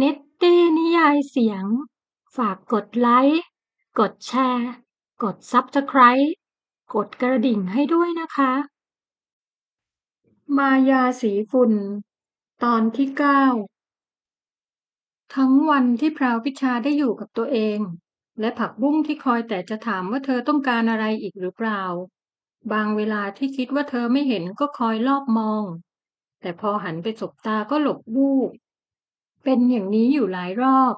เน็ตตี้นิยายเสียง ฝากกดไลค์ กดแชร์ กด Subscribe กดกระดิ่งให้ด้วยนะคะ มายาสีฝุ่น ตอนที่เก้าทั้งวันที่พราวพิชาได้อยู่กับตัวเอง และผักบุ้งที่คอยแต่จะถามว่าเธอต้องการอะไรอีกหรือเปล่า บางเวลาที่คิดว่าเธอไม่เห็นก็คอยลอบมอง แต่พอหันไปสบตาก็หลบวูบ เป็นอย่างนี้อยู่หลายรอบ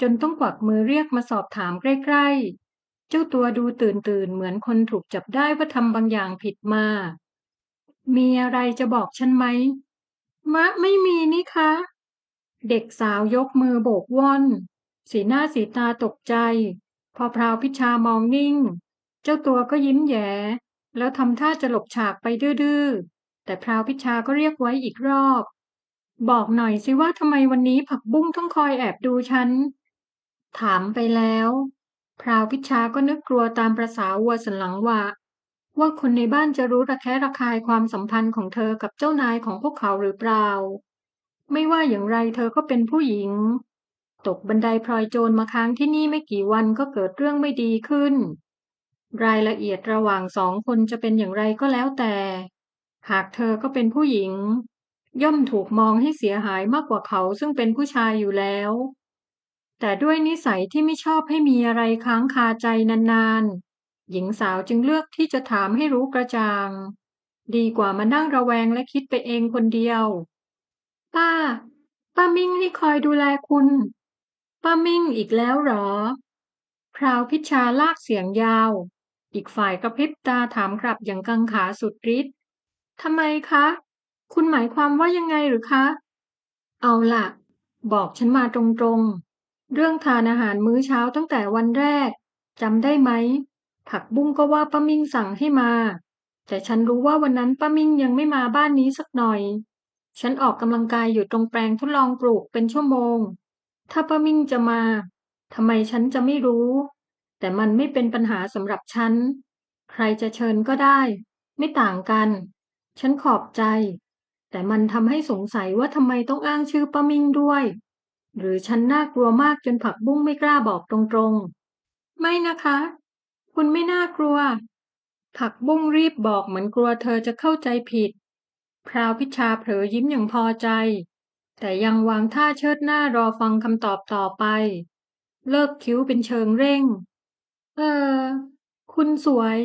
จนต้องกวักมือเรียกมาสอบถามใกล้ๆ เจ้าตัวดูตื่นตื่นเหมือนคนถูกจับได้ว่าทำบางอย่างผิดมา มีอะไรจะบอกฉันไหม มะไม่มีนี่คะ เด็กสาวยกมือโบกว่อน สีหน้าสีตาตกใจ พอพราวพิชามองนิ่ง เจ้าตัวก็ยิ้มแย้แล้วทำท่าจะหลบฉากไปดื้อๆ แต่พราวพิชาก็เรียกไว้อีกรอบ บอกหน่อยสิว่าทำไมวันนี้ผักบุ้งต้องคอยแอบดูฉัน ถามไปแล้ว พราวพิชาก็นึกกลัวตามประษาวัวสันหลังว่า ว่าคนในบ้านจะรู้ระแคะระคายความสัมพันธ์ของเธอกับเจ้านายของพวกเขาหรือเปล่า ไม่ว่าอย่างไรเธอก็เป็นผู้หญิง ตกบันไดพลอยโจรมาค้างที่นี่ไม่กี่วันก็เกิดเรื่องไม่ดีขึ้น รายละเอียดระหว่างสองคนจะเป็นอย่างไรก็แล้วแต่ หากเธอก็เป็นผู้หญิง ย่อมถูกมองให้เสียหายมากกว่าเขาซึ่งเป็นผู้ชายอยู่แล้ว แต่ด้วยนิสัยที่ไม่ชอบให้มีอะไรค้างคาใจนานๆ หญิงสาวจึงเลือกที่จะถามให้รู้กระจ่าง ดีกว่ามานั่งระแวงและคิดไปเองคนเดียว ป้า ป้ามิ่งนี่คอยดูแลคุณ ป้ามิ่งอีกแล้วหรอ พราวพิชาลากเสียงยาว อีกฝ่ายกระพริบตาถามกลับอย่างกังขาสุดฤทธิ์ทำไมคะ คุณหมายความว่ายังไงหรือคะ เอาล่ะ บอกฉันมาตรงๆ เรื่องทานอาหารมื้อเช้าตั้งแต่วันแรกจำได้ไหม ผักบุ้งก็ว่าป้ามิ่งสั่งให้มา แต่ฉันรู้ว่าวันนั้นป้ามิ่งยังไม่มาบ้านนี้สักหน่อย ฉันออกกำลังกายอยู่ตรงแปลงทดลองปลูกเป็นชั่วโมง ถ้าป้ามิ่งจะมาทำไมฉันจะไม่รู้ แต่มันไม่เป็นปัญหาสำหรับฉัน ใครจะเชิญก็ได้ ไม่ต่างกัน ฉันขอบใจ แต่มันทำให้สงสัยว่าทำไมต้องอ้างชื่อป้ามิ่งด้วย หรือฉันน่ากลัวมากจนผักบุ้งไม่กล้าบอกตรงๆ ไม่นะคะ คุณไม่น่ากลัว ผักบุ้งรีบบอกเหมือนกลัวเธอจะเข้าใจผิด พราวพิชาเผลอยิ้มอย่างพอใจ แต่ยังวางท่าเชิดหน้ารอฟังคำตอบต่อไป เลิกคิ้วเป็นเชิงเร่ง เออ คุณสวย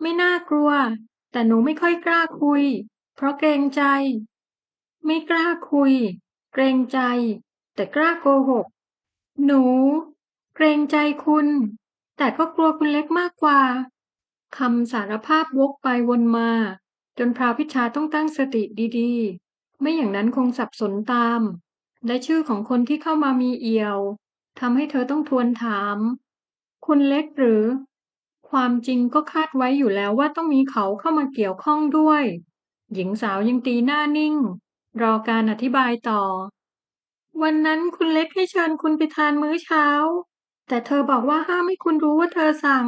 ไม่น่ากลัว แต่หนูไม่ค่อยกล้าคุย เพราะเกรงใจ ไม่กล้าคุย เกรงใจ แต่กล้าโกหก หนู เกรงใจคุณ แต่ก็กลัวคุณเล็กมากกว่า คำสารภาพวกไปวนมา จนพราวพิชาต้องตั้งสติดีๆ ไม่อย่างนั้นคงสับสนตาม และชื่อของคนที่เข้ามามีเอี่ยวทำให้เธอต้องทวนถาม คุณเล็กหรือ ความจริงก็คาดไว้อยู่แล้วว่าต้องมีเขาเข้ามาเกี่ยวข้องด้วย หญิงสาวยังตีหน้านิ่ง รอการอธิบายต่อ วันนั้นคุณเล็กให้เชิญคุณไปทานมื้อเช้า แต่เธอบอกว่าห้ามให้คุณรู้ว่าเธอสั่ง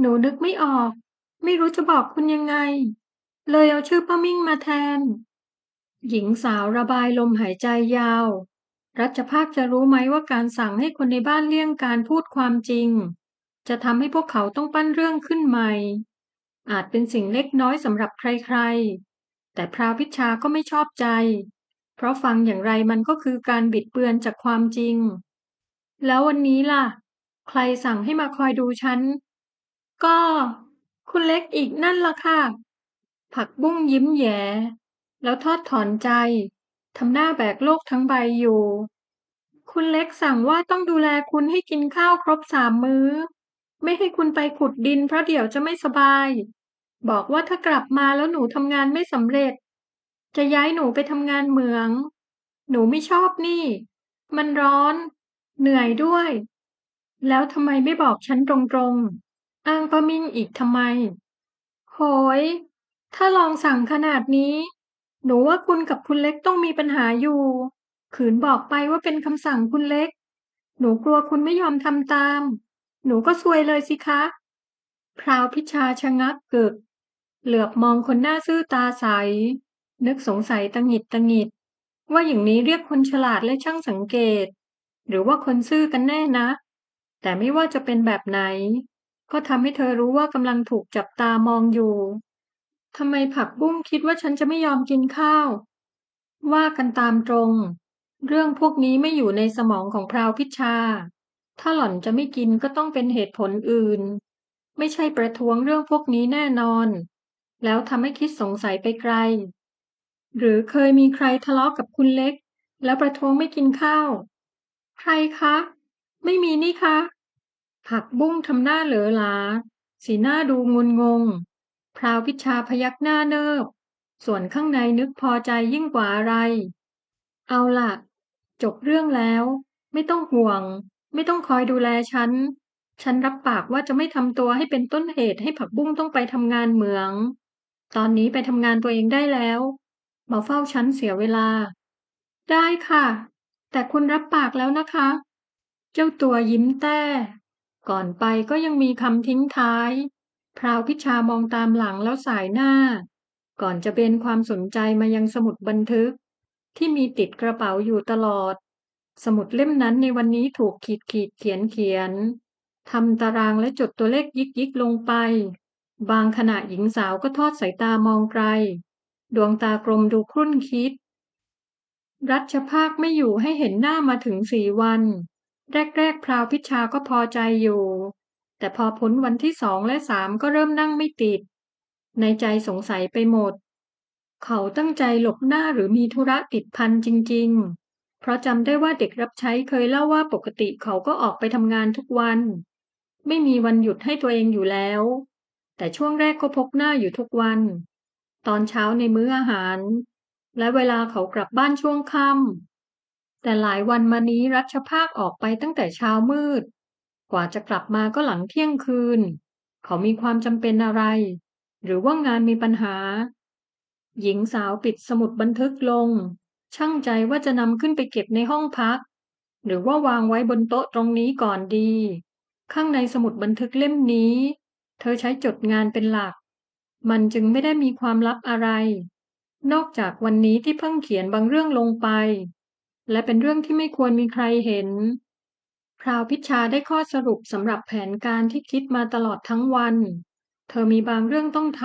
หนูนึกไม่ออก ไม่รู้จะบอกคุณยังไง เลยเอาชื่อป้ามิ่งมาแทน หญิงสาวระบายลมหายใจยาว รัชภาคจะรู้ไหมว่าการสั่งให้คนในบ้านเลี่ยงการพูดความจริง จะทำให้พวกเขาต้องปั้นเรื่องขึ้นใหม่อาจเป็นสิ่งเล็กน้อยสำหรับใครๆ แต่พราวพิชาก็ไม่ชอบใจ เพราะฟังอย่างไรมันก็คือการบิดเบือนจากความจริง แล้ววันนี้ล่ะ ใครสั่งให้มาคอยดูฉัน ก็ คุณเล็กอีกนั่นล่ะค่ะ ผักบุ้งยิ้มแย้แล้วทอดถอนใจทำหน้าแบกโลกทั้งใบอยู่ คุณเล็กสั่งว่าต้องดูแลคุณให้กินข้าวครบสามมื้อ ไม่ให้คุณไปขุดดินเพราะเดี๋ยวจะไม่สบาย บอกว่าถ้ากลับมาแล้วหนูทำงานไม่สำเร็จ จะย้ายหนูไปทำงานเหมือง หนูไม่ชอบนี่ มันร้อน เหนื่อยด้วย แล้วทำไมไม่บอกฉันตรงๆ อ้างป้ามิ่งอีกทำไม โหย ถ้าลองสั่งขนาดนี้ หนูว่าคุณกับคุณเล็กต้องมีปัญหาอยู่ ขืนบอกไปว่าเป็นคำสั่งคุณเล็ก หนูกลัวคุณไม่ยอมทำตาม หนูก็ซวยเลยสิคะ พราวพิชาชะงักเกึก เหลือบมองคนหน้าซื่อตาใส นึกสงสัยตังหิดตังหิด ว่าอย่างนี้เรียกคนฉลาดและช่างสังเกต หรือว่าคนซื่อกันแน่นะ แต่ไม่ว่าจะเป็นแบบไหน ก็ทำให้เธอรู้ว่ากำลังถูกจับตามองอยู่ทำไมผักบุ้งคิดว่าฉันจะไม่ยอมกินข้าว ว่ากันตามตรง เรื่องพวกนี้ไม่อยู่ในสมองของพราวพิชา ถ้าหล่อนจะไม่กินก็ต้องเป็นเหตุผลอื่น ไม่ใช่ประท้วงเรื่องพวกนี้แน่นอน แล้วทำให้คิดสงสัยไปไกล หรือเคยมีใครทะเลาะกับคุณเล็ก แล้วประท้วงไม่กินข้าว ใครคะ ไม่มีนี่คะ ผักบุ้งทำหน้าเหลอหลา สีหน้าดูงุนงง พราวพิชาพยักหน้าเนิบ ส่วนข้างในนึกพอใจยิ่งกว่าอะไร เอาล่ะ จบเรื่องแล้ว ไม่ต้องห่วง ไม่ต้องคอยดูแลฉันฉันรับปากว่าจะไม่ทำตัวให้เป็นต้นเหตุให้ผักบุ้งต้องไปทำงานเหมือง ตอนนี้ไปทำงานตัวเองได้แล้ว มาเฝ้าฉันเสียเวลา ได้ค่ะ แต่คุณรับปากแล้วนะคะ เจ้าตัวยิ้มแต้ ก่อนไปก็ยังมีคำทิ้งท้าย พราวพิชามองตามหลังแล้วสายหน้า ก่อนจะเบนความสนใจมายังสมุดบันทึก ที่มีติดกระเป๋าอยู่ตลอด สมุดเล่มนั้นในวันนี้ถูกขีดขีดเขียนเขียนทำตารางและจดตัวเลขยิกยิกลงไป บางขณะหญิงสาวก็ทอดสายตามองไกล ดวงตากลมดูครุ่นคิด รัชภาคไม่อยู่ให้เห็นหน้ามาถึงสี่วัน แรกๆพราวพิชาก็พอใจอยู่ แต่พอพ้นวันที่สองและสามก็เริ่มนั่งไม่ติด ในใจสงสัยไปหมด เขาตั้งใจหลบหน้าหรือมีธุระติดพันจริง ๆ เพราะจำได้ว่าเด็กรับใช้เคยเล่าว่าปกติเขาก็ออกไปทำงานทุกวัน ไม่มีวันหยุดให้ตัวเองอยู่แล้ว แต่ช่วงแรกก็พกหน้าอยู่ทุกวัน ตอนเช้าในมื้ออาหาร และเวลาเขากลับบ้านช่วงค่ำแต่หลายวันมานี้รัชภาคออกไปตั้งแต่เช้ามืด กว่าจะกลับมาก็หลังเที่ยงคืน เขามีความจำเป็นอะไร หรือว่างานมีปัญหา หญิงสาวปิดสมุดบันทึกลง ช่างใจว่าจะนำขึ้นไปเก็บในห้องพัก หรือว่าวางไว้บนโต๊ะตรงนี้ก่อนดี ข้างในสมุดบันทึกเล่มนี้ เธอใช้จดงานเป็นหลัก มันจึงไม่ได้มีความลับอะไร นอกจากวันนี้ที่เพิ่งเขียนบางเรื่องลงไป และเป็นเรื่องที่ไม่ควรมีใครเห็น พราวพิชาได้ข้อสรุปสำหรับแผนการที่คิดมาตลอดทั้งวัน เธอมีบางเรื่องต้องท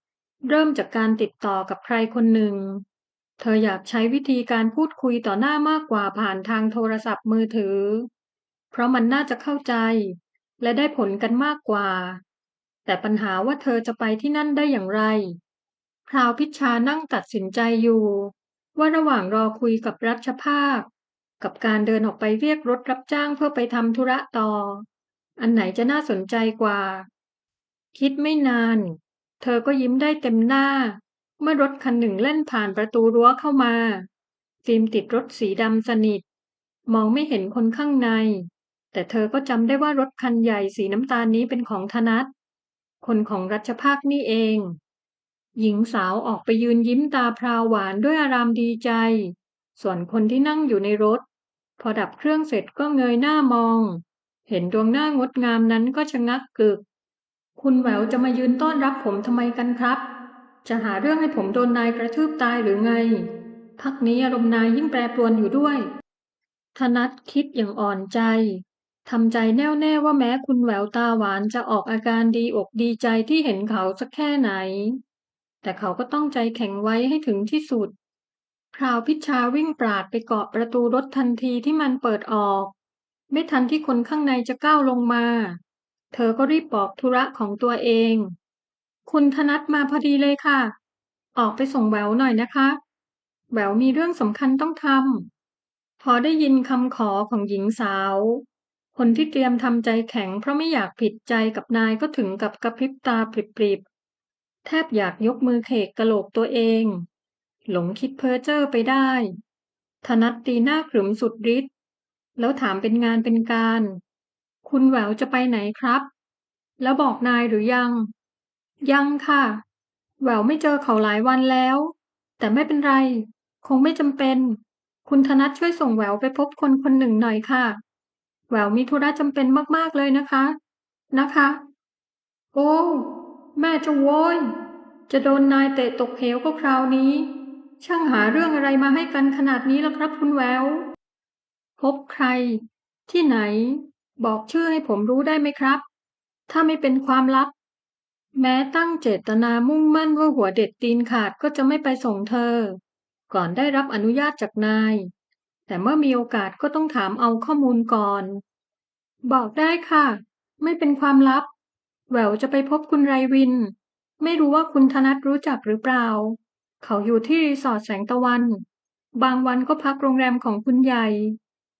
ำ เริ่มจากการติดต่อกับใครคนหนึ่ง เธออยากใช้วิธีการพูดคุยต่อหน้ามากกว่าผ่านทางโทรศัพท์มือถือ เพราะมันน่าจะเข้าใจ และได้ผลกันมากกว่า แต่ปัญหาว่าเธอจะไปที่นั่นได้อย่างไร พราวพิชานั่งตัดสินใจอยู่ ว่าระหว่างรอคุยกับรัชภาค กับการเดินออกไปเรียกรถรับจ้างเพื่อไปทำธุระต่อ อันไหนจะน่าสนใจกว่า คิดไม่นาน เธอก็ยิ้มได้เต็มหน้า เมื่อรถคันหนึ่งเล่นผ่านประตูรั้วเข้ามาฟิล์มติดรถสีดำสนิท มองไม่เห็นคนข้างใน แต่เธอก็จำได้ว่ารถคันใหญ่สีน้ำตาลนี้เป็นของธนัท คนของรัชภาคนี่เอง หญิงสาวออกไปยืนยิ้มตาพราวหวานด้วยอารามดีใจ ส่วนคนที่นั่งอยู่ในรถ พอดับเครื่องเสร็จก็เงยหน้ามอง เห็นดวงหน้างดงามนั้นก็ชะงักกึก คุณแหววจะมายืนต้อนรับผมทำไมกันครับ จะหาเรื่องให้ผมโดนนายกระทืบตายหรือไง พักนี้อารมณ์นายยิ่งแปรปรวนอยู่ด้วยธนัทคิดอย่างอ่อนใจ ทำใจแน่วแน่ว่าแม้คุณแววตาหวานจะออกอาการดีอกดีใจที่เห็นเขาสักแค่ไหน แต่เขาก็ต้องใจแข็งไว้ให้ถึงที่สุด พราวพิชาวิ่งปราดไปเกาะประตูรถทันทีที่มันเปิดออก ไม่ทันที่คนข้างในจะก้าวลงมา เธอก็รีบบอกธุระของตัวเอง คุณธนัทมาพอดีเลยค่ะ ออกไปส่งแววหน่อยนะคะ แววมีเรื่องสำคัญต้องทำพอได้ยินคำขอของหญิงสาว คนที่เตรียมทำใจแข็งเพราะไม่อยากผิดใจกับนายก็ถึงกับกระพริบตาปริบๆ แทบอยากยกมือเขกกะโหลกตัวเอง หลงคิดเพ้อเจ้อไปได้ ธนัทตีหน้าขรึมสุดฤทธิ์แล้วถามเป็นงานเป็นการ คุณแหววจะไปไหนครับ แล้วบอกนายหรือยัง ยังค่ะ แหววไม่เจอเขาหลายวันแล้ว แต่ไม่เป็นไร คงไม่จำเป็น คุณธนัทช่วยส่งแหววไปพบคนคนหนึ่งหน่อยค่ะ แววมีธุระจำเป็นมากๆเลยนะคะ นะคะ โอ้ แม่จะโวยจะโดนนายเตะตกเหวก็คราวนี้ ช่างหาเรื่องอะไรมาให้กันขนาดนี้ล่ะครับคุณแวว พบใคร ที่ไหน บอกชื่อให้ผมรู้ได้ไหมครับ ถ้าไม่เป็นความลับ แม้ตั้งเจตนามุ่งมั่นว่าหัวเด็ดตีนขาดก็จะไม่ไปส่งเธอ ก่อนได้รับอนุญาตจากนาย แต่เมื่อมีโอกาสก็ต้องถามเอาข้อมูลก่อน บอกได้ค่ะ ไม่เป็นความลับ แหววจะไปพบคุณไรวิน ไม่รู้ว่าคุณธนัทรู้จักหรือเปล่า เขาอยู่ที่รีสอร์ทแสงตะวัน บางวันก็พักโรงแรมของคุณใหญ่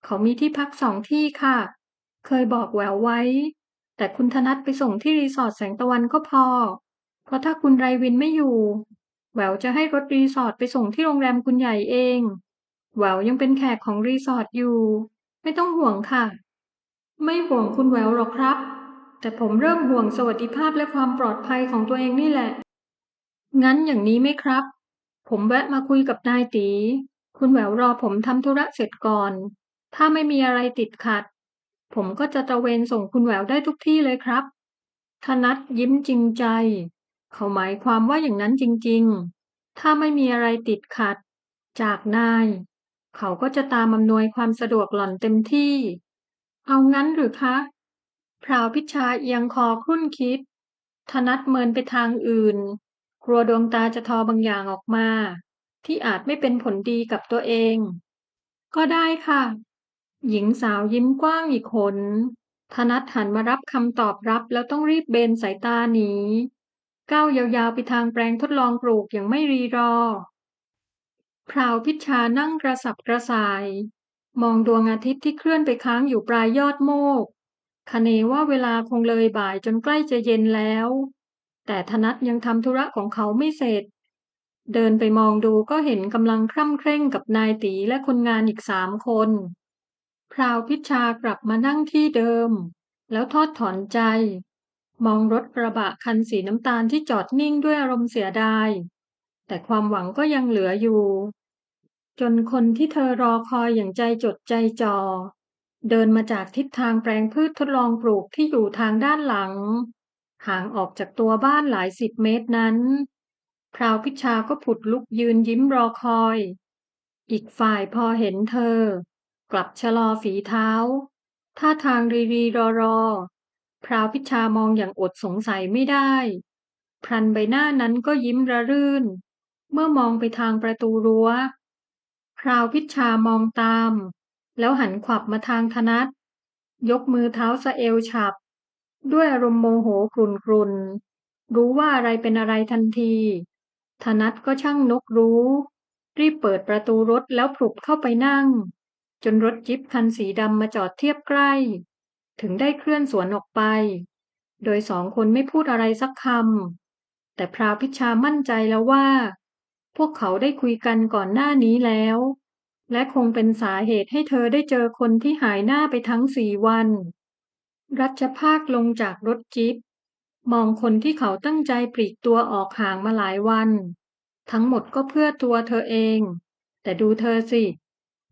เขามีที่พักสองที่ค่ะ เคยบอกแหววไว้ แต่คุณธนัทไปส่งที่รีสอร์ทแสงตะวันก็พอ เพราะถ้าคุณไรวินไม่อยู่ แหววจะให้รถรีสอร์ทไปส่งที่โรงแรมคุณใหญ่เอง แววยังเป็นแขกของรีสอร์ทอยู่ ไม่ต้องห่วงค่ะ ไม่ห่วงคุณแววหรอกครับ แต่ผมเริ่มห่วงสวัสดิภาพและความปลอดภัยของตัวเองนี่แหละ งั้นอย่างนี้ไหมครับ ผมแวะมาคุยกับนายตี คุณแหววรอผมทำธุระเสร็จก่อน ถ้าไม่มีอะไรติดขัด ผมก็จะตระเวนส่งคุณแหววได้ทุกที่เลยครับธนัทยิ้มจริงใจ เขาหมายความว่าอย่างนั้นจริง ๆ ถ้าไม่มีอะไรติดขัด จากนาย เขาก็จะตามอำนวยความสะดวกหล่อนเต็มที่ เอางั้นหรือคะ พราวพิชาเอียงคอครุ่นคิด ธนัทเมินไปทางอื่น กลัวดวงตาจะทอบางอย่างออกมา ที่อาจไม่เป็นผลดีกับตัวเอง ก็ได้ค่ะ หญิงสาวยิ้มกว้างอีกคนธนัทหันมารับคำตอบรับแล้วต้องรีบเบนสายตาหนีก้าวยาวๆไปทางแปลงทดลองปลูกอย่างไม่รีรอ พราวพิชานั่งกระสับกระส่าย มองดวงอาทิตย์ที่เคลื่อนไปค้างอยู่ปลายยอดโมกคเนว่าเวลาคงเลยบ่ายจนใกล้จะเย็นแล้ว แต่ธนัทยังทำธุระของเขาไม่เสร็จ เดินไปมองดูก็เห็นกำลังคร่ำเคร่งกับนายตีและคนงานอีกสามคน พราวพิชากลับมานั่งที่เดิม แล้วทอดถอนใจ มองรถกระบะคันสีน้ำตาลที่จอดนิ่งด้วยอารมณ์เสียดาย แต่ความหวังก็ยังเหลืออยู่ จนคนที่เธอรอคอยอย่างใจจดใจจ่อเดินมาจากทิศทางแปลงพืชทดลองปลูกที่อยู่ทางด้านหลัง ห่างออกจากตัวบ้านหลายสิบเมตรนั้น พราวพิชาก็ผุดลุกยืนยิ้มรอคอย อีกฝ่ายพอเห็นเธอ กลับชะลอฝีเท้า ท่าทางรีรีรอรอพราวพิชามองอย่างอดสงสัยไม่ได้ พรันใบหน้านั้นก็ยิ้มระรื่น เมื่อมองไปทางประตูรั้ว พราวพิชามองตาม แล้วหันขวับมาทางธนัทยกมือเท้าสะเอวฉับ ด้วยอารมณ์โมโหกรุนกรุนรู้ว่าอะไรเป็นอะไรทันที ธนัทก็ช่างนกรู้ รีบเปิดประตูรถแล้วผลุบเข้าไปนั่ง จนรถจิ๊บคันสีดำมาจอดเทียบใกล้ ถึงได้เคลื่อนสวนออกไป โดยสองคนไม่พูดอะไรสักคำแต่พราวพิชามั่นใจแล้วว่า พวกเขาได้คุยกันก่อนหน้านี้แล้ว และคงเป็นสาเหตุให้เธอได้เจอคนที่หายหน้าไปทั้งสี่วัน รัชภาคลงจากรถจิบมองคนที่เขาตั้งใจปลีกตัวออกห่างมาหลายวัน ทั้งหมดก็เพื่อตัวเธอเอง แต่ดูเธอสิ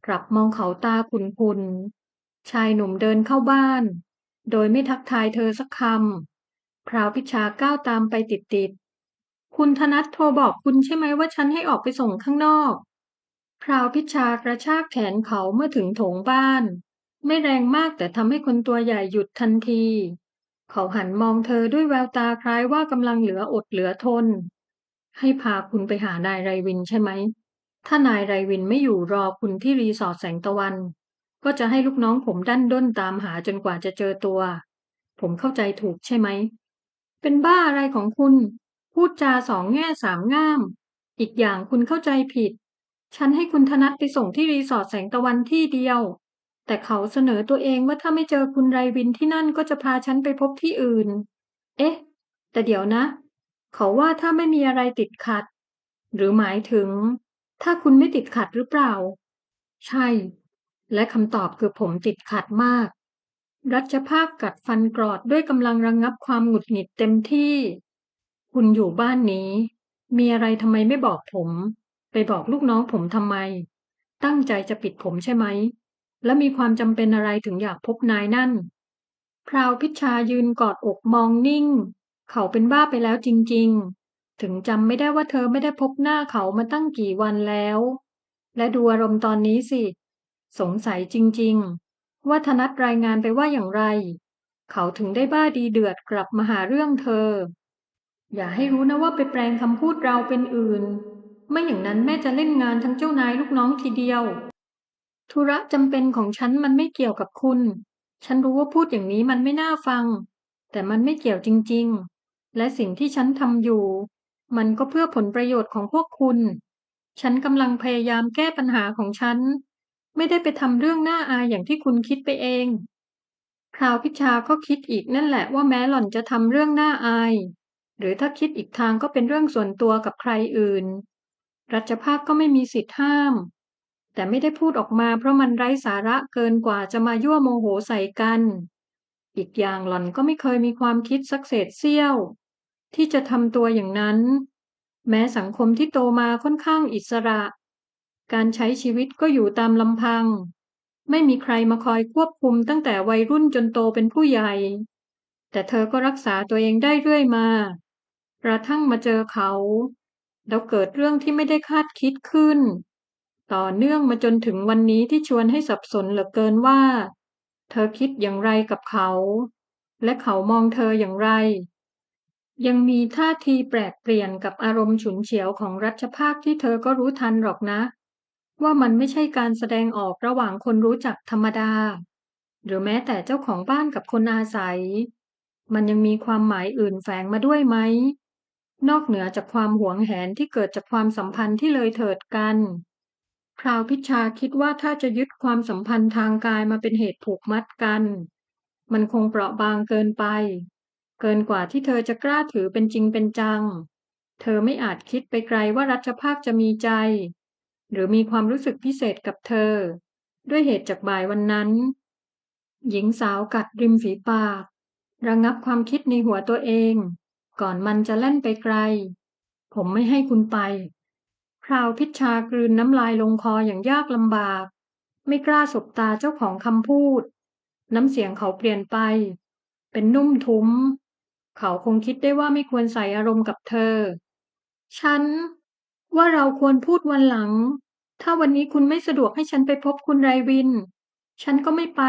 กลับมองเขาตาขุนๆชายหนุ่มเดินเข้าบ้าน โดยไม่ทักทายเธอสักคำพราวพิชาก้าวตามไปติดๆ คุณธนัทโทรบอกคุณใช่ไหมว่าฉันให้ออกไปส่งข้างนอก พราวพิชากระชากแขนเขาเมื่อถึงโถงบ้าน ไม่แรงมากแต่ทำให้คนตัวใหญ่หยุดทันที เขาหันมองเธอด้วยแววตาคล้ายว่ากำลังเหลืออดเหลือทน ให้พาคุณไปหานายไรวินใช่ไหม ถ้านายไรวินไม่อยู่รอคุณที่รีสอร์ทแสงตะวัน ก็จะให้ลูกน้องผมดันด้นตามหาจนกว่าจะเจอตัว ผมเข้าใจถูกใช่ไหม เป็นบ้าอะไรของคุณ พูดจาสองแง่สามง่าม อีกอย่างคุณเข้าใจผิด ฉันให้คุณธนัทไปส่งที่รีสอร์ทแสงตะวันที่เดียว แต่เขาเสนอตัวเองว่าถ้าไม่เจอคุณไรวินที่นั่นก็จะพาฉันไปพบที่อื่น เอ๊ะ แต่เดี๋ยวนะ เขาว่าถ้าไม่มีอะไรติดขัด หรือหมายถึง ถ้าคุณไม่ติดขัดหรือเปล่า ใช่ และคำตอบคือผมติดขัดมาก รัชภาคกัดฟันกรอดด้วยกำลังระงงับความหงุดหงิดเต็มที่ คุณอยู่บ้านนี้ มีอะไรทำไมไม่บอกผม ไปบอกลูกน้องผมทำไม ตั้งใจจะปิดผมใช่ไหม และมีความจำเป็นอะไรถึงอยากพบนายนั่น พราวพิชายืนกอดอกมองนิ่ง เขาเป็นบ้าไปแล้วจริง ๆ ถึงจำไม่ได้ว่าเธอไม่ได้พบหน้าเขามาตั้งกี่วันแล้ว และดูอารมณ์ตอนนี้สิ สงสัยจริง ๆ ว่าธนัทรายงานไปว่าอย่างไร เขาถึงได้บ้าดีเดือดกลับมาหาเรื่องเธอ อย่าให้รู้นะว่าไปแปลงคำพูดเราเป็นอื่น ไม่อย่างนั้นแม่จะเล่นงานทั้งเจ้านายลูกน้องทีเดียว ธุระจำเป็นของฉันมันไม่เกี่ยวกับคุณ ฉันรู้ว่าพูดอย่างนี้มันไม่น่าฟัง แต่มันไม่เกี่ยวจริง ๆ และสิ่งที่ฉันทำอยู่ มันก็เพื่อผลประโยชน์ของพวกคุณ ฉันกำลังพยายามแก้ปัญหาของฉัน ไม่ได้ไปทำเรื่องหน่าอายอย่างที่คุณคิดไปเองคราวพิชาก็คิดอีกนั่นแหละว่าแม้หล่อนจะทำเรื่องหน่าอาย หรือถ้าคิดอีกทางก็เป็นเรื่องส่วนตัวกับใครอื่น รัชภาคก็ไม่มีสิทธิ์ห้าม แต่ไม่ได้พูดออกมาเพราะมันไร้สาระเกินกว่าจะมายั่วโมโหใส่กัน อีกอย่างหล่อนก็ไม่เคยมีความคิดสักเศษเสี้ยว ที่จะทำตัวอย่างนั้น แม้สังคมที่โตมาค่อนข้างอิสระ การใช้ชีวิตก็อยู่ตามลำพัง ไม่มีใครมาคอยควบคุมตั้งแต่วัยรุ่นจนโตเป็นผู้ใหญ่แต่เธอก็รักษาตัวเองได้เรื่อยมา กระทั่งมาเจอเขา แล้วเกิดเรื่องที่ไม่ได้คาดคิดขึ้น ต่อเนื่องมาจนถึงวันนี้ที่ชวนให้สับสนเหลือเกินว่า เธอคิดอย่างไรกับเขา และเขามองเธออย่างไร ยังมีท่าทีแปลกเปลี่ยนกับอารมณ์ฉุนเฉียวของรัชภาคที่เธอก็รู้ทันหรอกนะ ว่ามันไม่ใช่การแสดงออกระหว่างคนรู้จักธรรมดา หรือแม้แต่เจ้าของบ้านกับคนอาศัย มันยังมีความหมายอื่นแฝงมาด้วยไหม นอกเหนือจากความหวงแหนที่เกิดจากความสัมพันธ์ที่เลยเถิดกัน พราวพิชาคิดว่าถ้าจะยึดความสัมพันธ์ทางกายมาเป็นเหตุผูกมัดกัน มันคงเปราะบางเกินไป เกินกว่าที่เธอจะกล้าถือเป็นจริงเป็นจัง เธอไม่อาจคิดไปไกลว่ารัชภาคจะมีใจ หรือมีความรู้สึกพิเศษกับเธอ ด้วยเหตุจากบ่ายวันนั้น หญิงสาวกัดริมฝีปาก ระงับความคิดในหัวตัวเอง ก่อนมันจะแล่นไปไกล ผมไม่ให้คุณไป คราวพิชชากลืนน้ำลายลงคออย่างยากลำบาก ไม่กล้าสบตาเจ้าของคำพูด น้ำเสียงเขาเปลี่ยนไป เป็นนุ่มทุ้ม เขาคงคิดได้ว่าไม่ควรใส่อารมณ์กับเธอ ฉัน ว่าเราควรพูดวันหลัง ถ้าวันนี้คุณไม่สะดวกให้ฉันไปพบคุณไรวิน ฉันก็ไม่ไป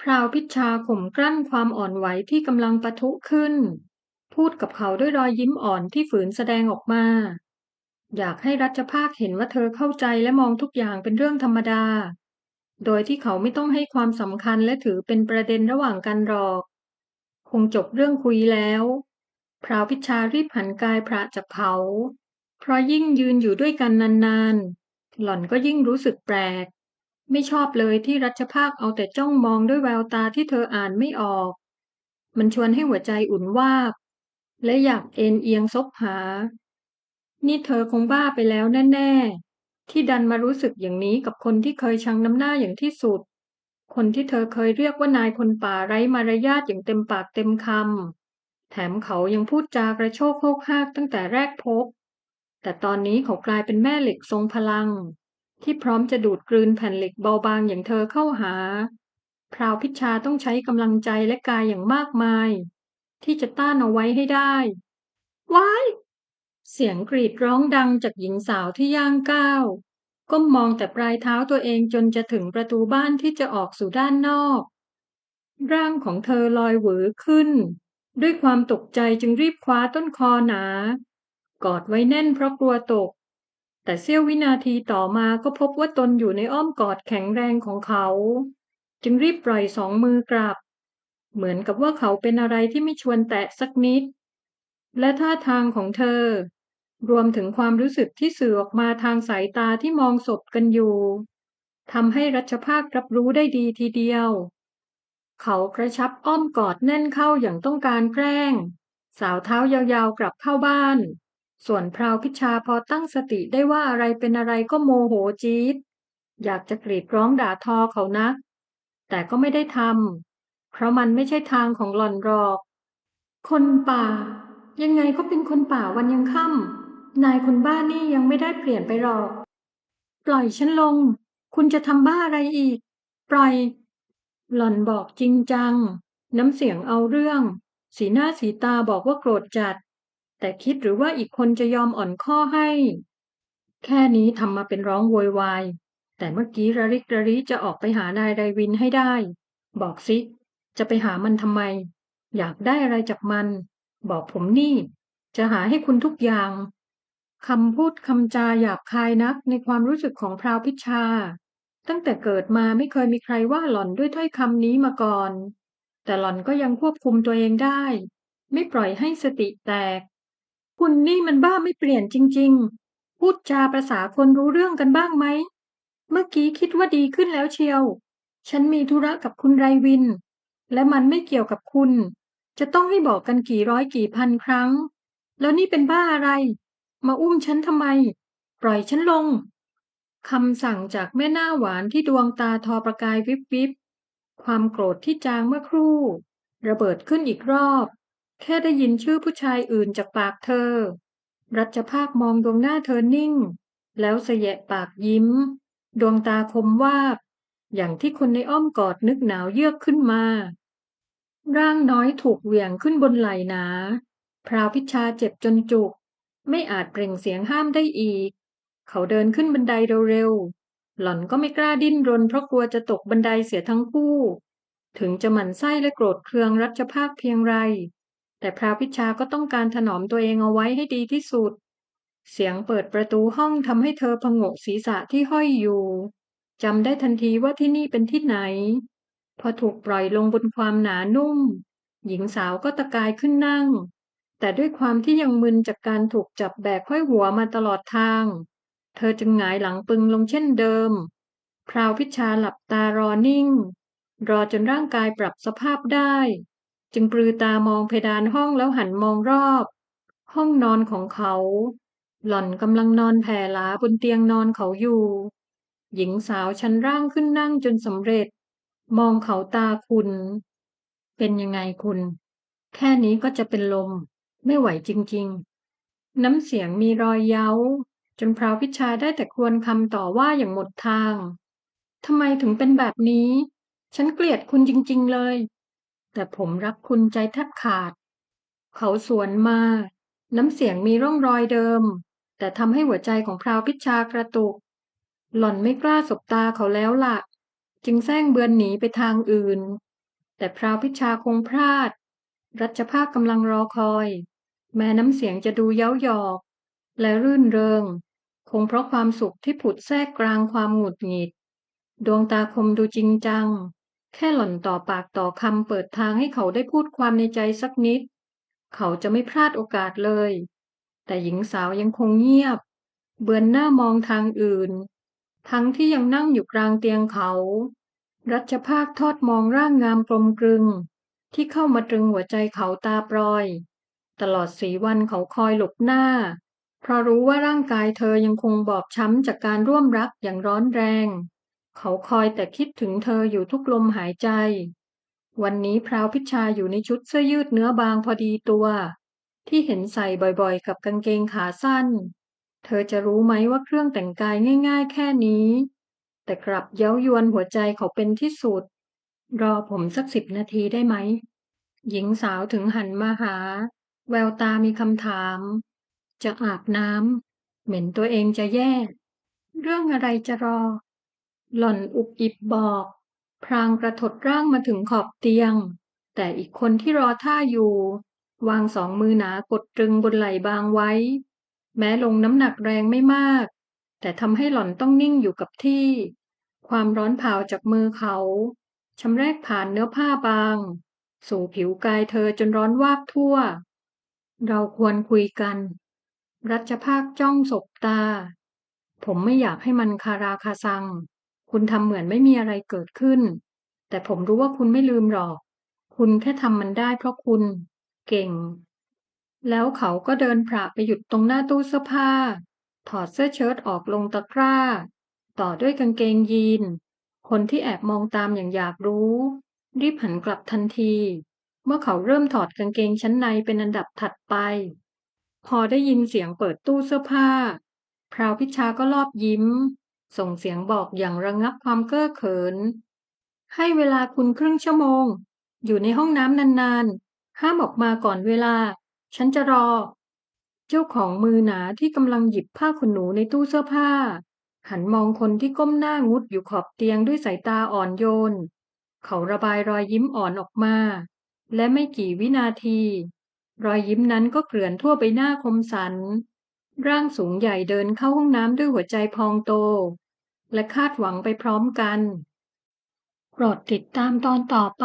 พราวพิชชาข่มกลั้นความอ่อนไหวที่กำลังปะทุขึ้น พูดกับเขาด้วยรอยยิ้มอ่อนที่ฝืนแสดงออกมา อยากให้รัชภาคเห็นว่าเธอเข้าใจและมองทุกอย่างเป็นเรื่องธรรมดา โดยที่เขาไม่ต้องให้ความสำคัญและถือเป็นประเด็นระหว่างกันหรอก คงจบเรื่องคุยแล้วพราวพิชารีบหันกายพระจากเขาเพราะยิ่งยืนอยู่ด้วยกันนานๆ หล่อนก็ยิ่งรู้สึกแปลก ไม่ชอบเลยที่รัชภาคเอาแต่จ้องมองด้วยแววตาที่เธออ่านไม่ออก มันชวนให้หัวใจอุ่นวาบ และอยากเอ็นเอียงซบหา นี่เธอคงบ้าไปแล้วแน่ ๆ ที่ดันมารู้สึกอย่างนี้กับคนที่เคยชังน้ำหน้าอย่างที่สุด คนที่เธอเคยเรียกว่านายคนป่าไร้มารยาทอย่างเต็มปากเต็มคำแถมเขายังพูดจากระโชกโคกฮากตั้งแต่แรกพบ แต่ตอนนี้เขากลายเป็นแม่เหล็กทรงพลัง ที่พร้อมจะดูดกลืนแผ่นเหล็กเบาบางอย่างเธอเข้าหาพราวพิชาต้องใช้กำลังใจและกายอย่างมากมาย ที่จะต้านเอาไว้ให้ได้ ว้าย เสียงกรีดร้องดังจากหญิงสาวที่ย่างก้าว ก้มมองแต่ปลายเท้าตัวเองจนจะถึงประตูบ้านที่จะออกสู่ด้านนอก ร่างของเธอลอยเหวอขึ้น ด้วยความตกใจจึงรีบคว้าต้นคอหนา กอดไว้แน่นเพราะกลัวตก แต่เสี้ยววินาทีต่อมาก็พบว่าตนอยู่ในอ้อมกอดแข็งแรงของเขา จึงรีบปล่อยสองมือกลับ เหมือนกับว่าเขาเป็นอะไรที่ไม่ชวนแตะสักนิด และท่าทางของเธอ รวมถึงความรู้สึกที่สื่อออกมาทางสายตาที่มองศพกันอยู่ทำให้รัชภาครับรู้ได้ดีทีเดียว เขากระชับอ้อมกอดแน่นเข้าอย่างต้องการแกล้ง สาวเท้ายาวๆกลับเข้าบ้าน ส่วนพราวพิชาพอตั้งสติได้ว่าอะไรเป็นอะไรก็โมโหจี๊ดอยากจะกรีดร้องด่าทอเขานักแต่ก็ไม่ได้ทำ เพราะมันไม่ใช่ทางของหล่อนหรอก คนป่า ยังไงก็เป็นคนป่าวันยังค่ำนายคนบ้านนี่ยังไม่ได้เปลี่ยนไปหรอก ปล่อยฉันลง คุณจะทำบ้าอะไรอีก ปล่อย หล่อนบอกจริงจัง น้ำเสียงเอาเรื่อง สีหน้าสีตาบอกว่าโกรธจัด แต่คิดหรือว่าอีกคนจะยอมอ่อนข้อให้ แค่นี้ทำมาเป็นร้องโวยวายแต่เมื่อกี้ระริกระริจะออกไปหานายไรวินให้ได้ บอกสิ จะไปหามันทำไม อยากได้อะไรจากมัน บอกผมนี่ จะหาให้คุณทุกอย่างคำพูดคำจาหยาบคายนักในความรู้สึกของพราวพิชา ตั้งแต่เกิดมาไม่เคยมีใครว่าหล่อนด้วยถ้อยคำนี้มาก่อน แต่หล่อนก็ยังควบคุมตัวเองได้ ไม่ปล่อยให้สติแตก คุณนี่มันบ้าไม่เปลี่ยนจริง ๆ พูดจาประษาคนรู้เรื่องกันบ้างไหม เมื่อกี้คิดว่าดีขึ้นแล้วเชียว ฉันมีธุระกับคุณไรวิน และมันไม่เกี่ยวกับคุณ จะต้องให้บอกกันกี่ร้อยกี่พันครั้ง แล้วนี่เป็นบ้าอะไร มาอุ้มฉันทำไม ปล่อยฉันลงคำสั่งจากแม่หน้าหวานที่ดวงตาทอประกายวิบวิบความโกรธที่จางเมื่อครู่ ระเบิดขึ้นอีกรอบ แค่ได้ยินชื่อผู้ชายอื่นจากปากเธอ รัชภาคมองดวงหน้าเธอนิ่ง แล้วเสยะปากยิ้ม ดวงตาคมวาบ อย่างที่คนในอ้อมกอดนึกหนาวเยือกขึ้นมา ร่างน้อยถูกเหวี่ยงขึ้นบนไหล่หนา พราวพิชาเจ็บจนจุก ไม่อาจเปล่งเสียงห้ามได้อีก เขาเดินขึ้นบันไดเร็วๆ หล่อนก็ไม่กล้าดิ้นรนเพราะกลัวจะตกบันไดเสียทั้งคู่ ถึงจะหมั่นไส้และโกรธเคืองรัชภาคเพียงไร แต่พราวพิชาก็ต้องการถนอมตัวเองเอาไว้ให้ดีที่สุด เสียงเปิดประตูห้องทำให้เธอพงกศีรษะที่ห้อยอยู่ จำได้ทันทีว่าที่นี่เป็นที่ไหน พอถูกปล่อยลงบนความหนานุ่ม หญิงสาวก็ตะกายขึ้นนั่ง แต่ด้วยความที่ยังมึนจากการถูกจับแบกห้อยหัวมาตลอดทาง เธอจึงหงายหลังปึงลงเช่นเดิม พราวพิชาหลับตารอนิ่ง รอจนร่างกายปรับสภาพได้ จึงปลือตามองเพดานห้องแล้วหันมองรอบ ห้องนอนของเขา หล่อนกำลังนอนแผ่หลาบนเตียงนอนเขาอยู่ หญิงสาวชั้นร่างขึ้นนั่งจนสำเร็จ มองเขาตาคุณ เป็นยังไงคุณ แค่นี้ก็จะเป็นลม ไม่ไหวจริง ๆ น้ำเสียงมีรอยเย้า จนพราวพิชาได้แต่ควรคำต่อว่าอย่างหมดทางทำไมถึงเป็นแบบนี้ ฉันเกลียดคุณจริง ๆ เลย แต่ผมรักคุณใจแทบขาด เขาสวนมา น้ำเสียงมีร่องรอยเดิม แต่ทำให้หัวใจของพราวพิชากระตุก หล่อนไม่กล้าสบตาเขาแล้วล่ะ จึงแซงเบือนหนีไปทางอื่น แต่พราวพิชาคงพลาด รัชภาคกำลังรอคอย แม้น้ำเสียงจะดูเย้าหยอก และรื่นเริง คงเพราะความสุขที่ผุดแทรกกลางความหงุดหงิด ดวงตาคมดูจริงจัง แค่หล่อนต่อปากต่อคำเปิดทางให้เขาได้พูดความในใจสักนิด เขาจะไม่พลาดโอกาสเลย แต่หญิงสาวยังคงเงียบ เบือนหน้ามองทางอื่น ทั้งที่ยังนั่งอยู่กลางเตียงเขา รัชภาคทอดมองร่างงามกลมกลึง ที่เข้ามาตรึงหัวใจเขาตาปลอย ตลอดสีวันเขาคอยหลบหน้า เพราะรู้ว่าร่างกายเธอยังคงบอบช้ำจากการร่วมรักอย่างร้อนแรง เขาคอยแต่คิดถึงเธออยู่ทุกลมหายใจ วันนี้พราวพิชาอยู่ในชุดเสื้อยืดเนื้อบางพอดีตัว ที่เห็นใส่บ่อยๆ กับกางเกงขาสั้น เธอจะรู้ไหมว่าเครื่องแต่งกายง่าย ๆ แค่นี้ แต่กลับเย้ายวนหัวใจเขาเป็นที่สุด รอผมสักสิบนาทีได้ไหม หญิงสาวถึงหันมาหา แววตามีคำถาม จะอาบน้ำเหม็นตัวเองจะแย่ เรื่องอะไรจะรอ หล่อนอุบอิบบอก พรางกระถดร่างมาถึงขอบเตียง แต่อีกคนที่รอท่าอยู่ วางสองมือหนากดตรึงบนไหล่บางไว้ แม้ลงน้ำหนักแรงไม่มาก แต่ทำให้หล่อนต้องนิ่งอยู่กับที่ ความร้อนเผาจากมือเขาชำแรกผ่านเนื้อผ้าบาง สู่ผิวกายเธอจนร้อนวาบทั่ว เราควรคุยกัน รัชภาคจ้องสบตา ผมไม่อยากให้มันคาราคาซัง คุณทำเหมือนไม่มีอะไรเกิดขึ้น แต่ผมรู้ว่าคุณไม่ลืมหรอก คุณแค่ทำมันได้เพราะคุณ เก่ง แล้วเขาก็เดินผละไปหยุดตรงหน้าตู้เสื้อผ้า ถอดเสื้อเชิ้ตออกลงตะกร้า ต่อด้วยกางเกงยีน คนที่แอบมองตามอย่างอยากรู้ รีบหันกลับทันที เมื่อเขาเริ่มถอดกางเกงชั้นในเป็นอันดับถัดไป พอได้ยินเสียงเปิดตู้เสื้อผ้า พราวพิชาก็รอบยิ้ม ส่งเสียงบอกอย่างระงับความเก้อเขิน ให้เวลาคุณครึ่งชั่วโมง อยู่ในห้องน้ำนานๆ ห้ามออกมาก่อนเวลา ฉันจะรอ เจ้าของมือหนาที่กำลังหยิบผ้าขนหนูในตู้เสื้อผ้า หันมองคนที่ก้มหน้างุดอยู่ขอบเตียงด้วยสายตาอ่อนโยน เขาระบายรอยยิ้มอ่อนออกมา และไม่กี่วินาที รอยยิ้มนั้นก็เกลื่อนทั่วไปหน้าคมสัน ร่างสูงใหญ่เดินเข้าห้องน้ำด้วยหัวใจพองโต และคาดหวังไปพร้อมกันโปรดติดตามตอนต่อไป